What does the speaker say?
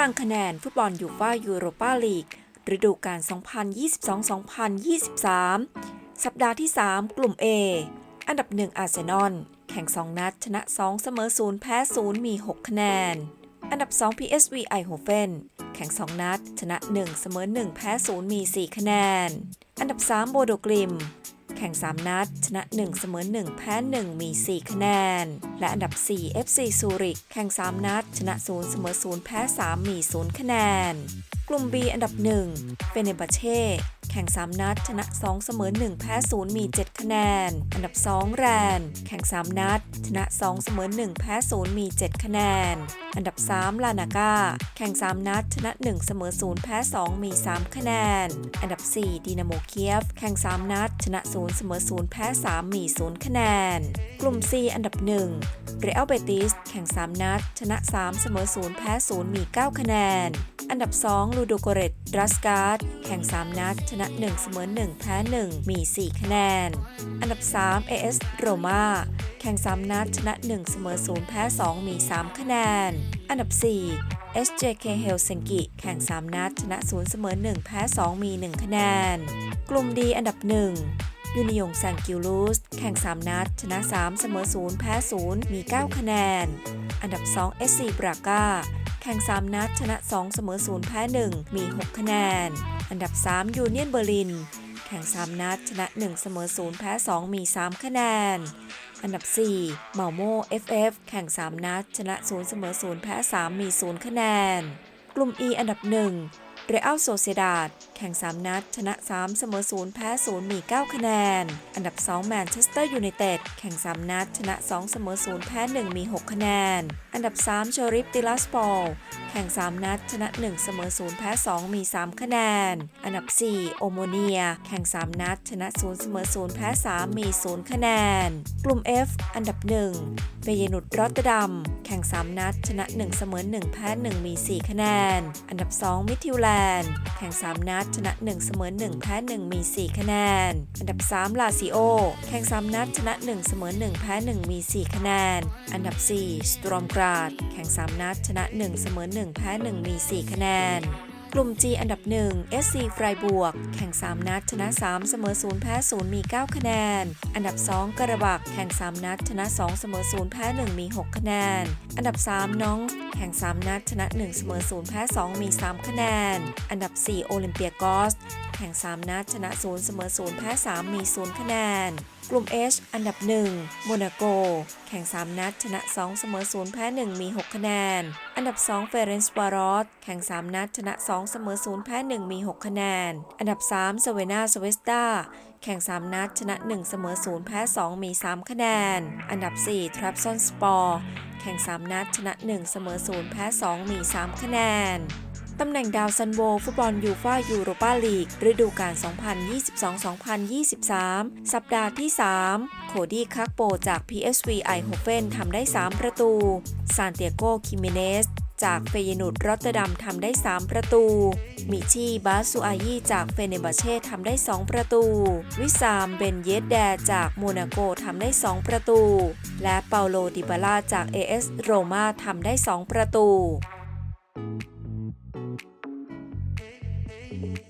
ารางคะแนนฟุตบอลยูฟ่ายูโรปาลีกฤดูกาล 2022-2023 สัปดาห์ที่ 3 กลุ่ม A อันดับ 1 อาร์เซนอล แข่ง 2 นัด ชนะ 2 เสมอ 0 แพ้ 0 มี 6 คะแนน อันดับ 2 PSV ไอโฮเฟน แข่ง 2 นัด ชนะ 1 เสมอ 1 แพ้ 0 มี 4 คะแนน อันดับ 3 โบโดกลิม แข่ง 3 นัด ชนะ 1 เสมอ 1 แพ้ 1 มี 4 คะแนน และอันดับ 4 FC ซูริกแข่ง 3 นัด ชนะ 0 เสมอ 0 แพ้ 3 มี 0 คะแนน กลุ่ม B อันดับ 1 เฟเนบาเช่ แข่ง 3 นัด ชนะ 2 เสมอ 1 แพ้ 0 มี 7 คะแนน อันดับ 2 แรน แข่ง 3 นัด ชนะ 2 เสมอ 1 แพ้ 0 มี 7 คะแนน อันดับ 3 ลานาก้า แข่ง 3 นัด ชนะ 1 เสมอ 0 แพ้ 2 มี 3 คะแนน อันดับ 4 ดินาโมเคียฟ แข่ง 3 นัด ชนะ 0 เสมอ 0 แพ้ 3 มี 0 คะแนน กลุ่ม C อันดับ 1 เรอัลเบติส แข่ง 3 นัด ชนะ 3 เสมอ 0 แพ้ 0 มี 9 คะแนน อันดับ 2 ลูโดโกเรตดรัสการ์ด แข่ง 3 นัด ชนะ 1 เสมอ 1 แพ้ 1 มี 4 คะแนน อันดับ 3 AS โรมาแข่ง 3 นัดชนะ 1 เสมอ 0 แพ้ 2 มี 3 คะแนน อันดับ 4 SJK Helsinki แข่ง 3 นัดชนะ 0 เสมอ 1 แพ้ 2 มี 1 คะแนน กลุ่ม D อันดับ 1ยูนิยงแซงกิลูส แข่ง 3 นัด ชนะ 3 เสมอ 0 แพ้ 0 มี 9 คะแนน อันดับ 2 SC บราก้า แข่ง 3 นัด ชนะ 2 เสมอ 0 แพ้ 1 มี 6 คะแนน อันดับ 3 ยูเนียนเบอร์ลิน แข่ง 3 นัด ชนะ 1 เสมอ 0 แพ้ 2 มี 3 คะแนน อันดับ 4 เมาโม่ FF แข่ง 3 นัด ชนะ 0 เสมอ 0 แพ้ 3 มี 0 คะแนน กลุ่ม E อันดับ 1 เรอัลโซเซดาด แข่ง 3 นัด ชนะ 3 เสมอ 0 แพ้ 0 มี 9 คะแนน อันดับ 2 แมนเชสเตอร์ยูไนเต็ด แข่ง 3 นัด ชนะ 2 เสมอ 0 แพ้ 1 มี 6 คะแนน อันดับ 3 เชอริฟติลัสปอล แข่ง 3 นัด ชนะ 1 เสมอ 0 แพ้ 2 มี 3 คะแนน อันดับ 4 โอโมเนีย แข่ง 3 นัด ชนะ 0 เสมอ 0 แพ้ 3 มี 0 คะแนน กลุ่ม F อันดับ 1เฟเยนุดรอตเตอร์ดัม แข่ง 3 นัด ชนะ 1 เสมอ 1 แพ้ 1 มี 4 คะแนน อันดับ 2 มิทิวแลนด์ แข่ง 3 นัดชนะ 1 เสมอ 1 แพ้ 1 มี 4 คะแนน อันดับ 3 ลาซิโอ แข่ง 3 นัดชนะ 1 เสมอ 1 แพ้ 1 มี 4 คะแนน อันดับ 4 สตรอมกราด แข่ง 3 นัดชนะ 1 เสมอ 1 แพ้ 1 มี 4 คะแนน กลุ่ม G อันดับ 1 SC ไฟบวก แข่ง 3 นัด ชนะ 3 เสมอ 0 แพ้ 0 มี 9 คะแนน อันดับ 2 กระบัก แข่ง 3 นัด ชนะ 2 เสมอ 0 แพ้ 1 มี 6 คะแนน อันดับ 3 น้อง แข่ง 3 นัด ชนะ 1 เสมอ 0 แพ้ 2 มี 3 คะแนน อันดับ 4 โอลิมเปียกอส ข่ง 3 นัด ชนะ 0 เสมอ 0 แพ้ 3 มี 0 คะแนน กลุ่ม H อันดับ 1 โมนาโก แข่ง 3 นัด ชนะ 2 เสมอ 0 แพ้ 1 มี 6 คะแนน อันดับ 2 เฟเรนซ์บารอสแข่ง 3 นัด ชนะ 2 เสมอ 0 แพ้ 1 มี 6 คะแนน อันดับ3สเวนาสเวสตาแข่ง 3 นัด ชนะ 1 เสมอ 0 แพ้ 2 มี 3 คะแนน อันดับ 4 ทรัพซอนสปอร์ แข่ง 3 นัด ชนะ 1 เสมอ 0 แพ้ 2 มี 3 คะแนน ตำแหน่งดาวซันโวฟุตบอลยูฟ่ายูโรปาลีก ฤดูกาล 2022-2023 สัปดาห์ที่ 3 โคดี้คักโปจาก PSV ไอโฮเฟนทำได้ 3 ประตู ซานเตียโก คิเมเนส จากเฟยนุดรอตเตอร์ดัมทำได้ 3 ประตู มิชีบาสุอายีจากเฟเนบาเช่ทำได้ 2 ประตู วิซาม เบนเยสแดจากโมนาโกทำได้ 2 ประตู และเปาโลดิบาลาจาก AS โรมาทำได้ 2 ประตู yeah.